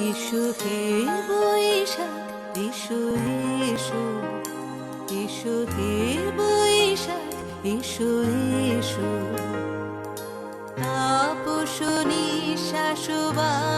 Issue হে বৈশাখ ইসু ইসু ইসু হে বৈশাখ ইসু ইসু শাশুবা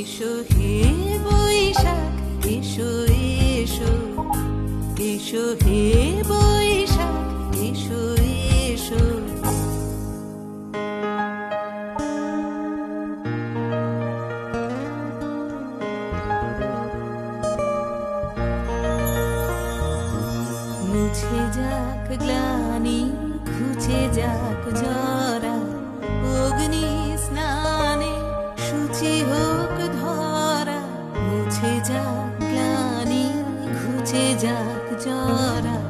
এসো হে বৈশাখ, এসো এসো। এসো হে বৈশাখ, এসো এসো। মুছে যাক গ্লানি, খুঁজে যাক যা যাক গ্লানি খুঁজে যাক জরা